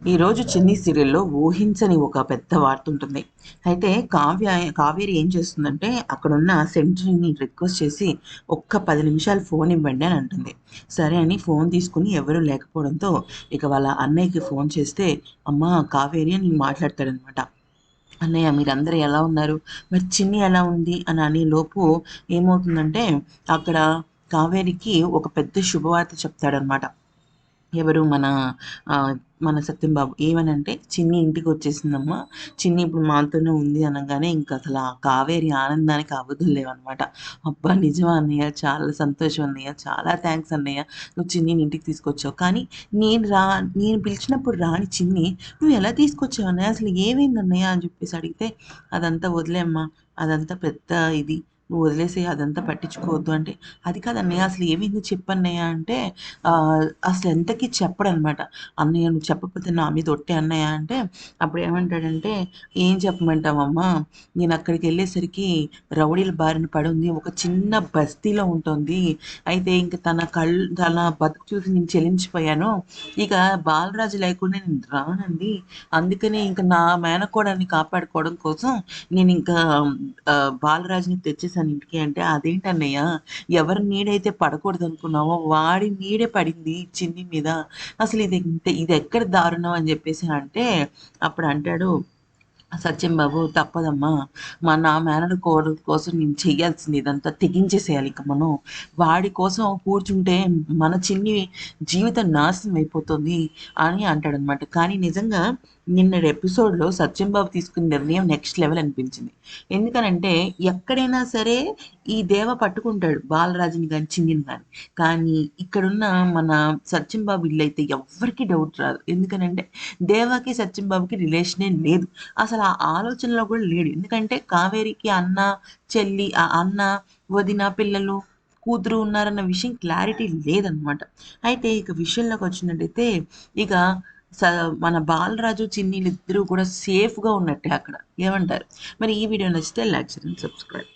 ఈరోజు చిన్ని సీరియల్లో ఊహించని ఒక పెద్ద వార్త ఉంటుంది అయితే కావ్య కావేరి ఏం చేస్తుందంటే అక్కడున్న సెంట్రీని రిక్వెస్ట్ చేసి ఒక్క పది నిమిషాలు ఫోన్ ఇవ్వండి అని అంటుంది. సరే అని ఫోన్ తీసుకుని ఎవరూ లేకపోవడంతో ఇక వాళ్ళ అన్నయ్యకి ఫోన్ చేస్తే అమ్మ కావేరి అని మాట్లాడతాడనమాట. అన్నయ్య మీరందరూ ఎలా ఉన్నారు? మరి చిన్ని ఎలా ఉంది? అని అనే లోపు ఏమవుతుందంటే అక్కడ కావేరికి ఒక పెద్ద శుభవార్త చెప్తాడనమాట. ఎవరు మన మన సత్యం బాబు. ఏమనంటే చిన్ని ఇంటికి వచ్చేసిందమ్మా. చిన్ని ఇప్పుడు మాతోనే ఉంది అనగానే ఇంకా అసలు ఆ కావేరి ఆనందానికి అవధులు లేవన్నమాట. అబ్బా నిజమా అన్నయ్య? చాలా సంతోషం అన్నయ్య. చాలా థ్యాంక్స్ అన్నయ్య. నువ్వు చిన్నిని ఇంటికి తీసుకొచ్చావు. కానీ నేను రా నేను పిలిచినప్పుడు రాని చిన్ని నువ్వు ఎలా తీసుకొచ్చావు అన్నయ్య? అసలు ఏమైంది అన్నయ్య? అని చెప్పేసి అడిగితే అదంతా వదిలేమ్మా అదంతా పెద్ద ఇది. నువ్వు వదిలేసి అదంతా పట్టించుకోవద్దు అంటే. అది కాదు అన్నయ్య అసలు ఏమైంది చెప్పన్నయ్య అంటే అసలు ఎంతకి చెప్పడనమాట. అన్నయ్య నువ్వు చెప్పకపోతే నా మీద ఒట్టే అన్నయ్య అంటే అప్పుడు ఏమంటాడంటే ఏం చెప్పమంటావమ్మా? నేను అక్కడికి వెళ్ళేసరికి రౌడీల బారిన పడి ఒక చిన్న బస్తీలో ఉంటుంది. అయితే ఇంక తన కళ్ళు తన బతుకు చూసి నేను చెల్లించిపోయాను ఇక బాలరాజు లేకుండా నేను రానండి అందుకనే ఇంకా నా మేనకోడాన్ని కాపాడుకోవడం కోసం నేను ఇంకా బాలరాజుని తెచ్చేసాను వచ్చేసాను ఇంటికి అంటే అదేంటన్నయ్య? ఎవరి నీడైతే పడకూడదు అనుకున్నావో వాడి నీడే పడింది చిన్ని మీద. అసలు ఇది ఇది ఎక్కడ దారుణం అని చెప్పేసి అంటే అప్పుడు అంటాడు సత్యం బాబు తప్పదమ్మా. మా నా మేనడు కోర కోసం నేను చెయ్యాల్సింది ఇదంతా తెగించేసేయాలి ఇక మనం. వాడి కోసం కూర్చుంటే మన చిన్ని జీవితం నాశనం అయిపోతుంది అని అంటాడనమాట కానీ నిజంగా నిన్నటి ఎపిసోడ్లో సత్యంబాబు తీసుకున్న నిర్ణయం నెక్స్ట్ లెవెల్ అనిపించింది. ఎందుకనంటే ఎక్కడైనా సరే ఈ దేవ పట్టుకుంటాడు బాలరాజుని కానీ చిన్నిని కానీ కానీ ఇక్కడున్న మన సత్యంబాబు ఇల్లు అయితే ఎవరికి డౌట్ రాదు. ఎందుకనంటే దేవాకి సత్యంబాబుకి రిలేషనే లేదు. అసలు ఆ ఆలోచనలో కూడా లేడు. ఎందుకంటే కావేరికి అన్న చెల్లి ఆ అన్న వదిన పిల్లలు కూతురు ఉన్నారన్న విషయం క్లారిటీ లేదనమాట. అయితే ఇక విషయంలోకి వచ్చినట్టయితే ఇక మన బాలరాజు చిన్నీలు ఇద్దరు కూడా సేఫ్గా ఉన్నట్టే అక్కడ. ఏమంటారు? మరి ఈ వీడియో నచ్చితే లైక్ చేయండి సబ్స్క్రైబ్.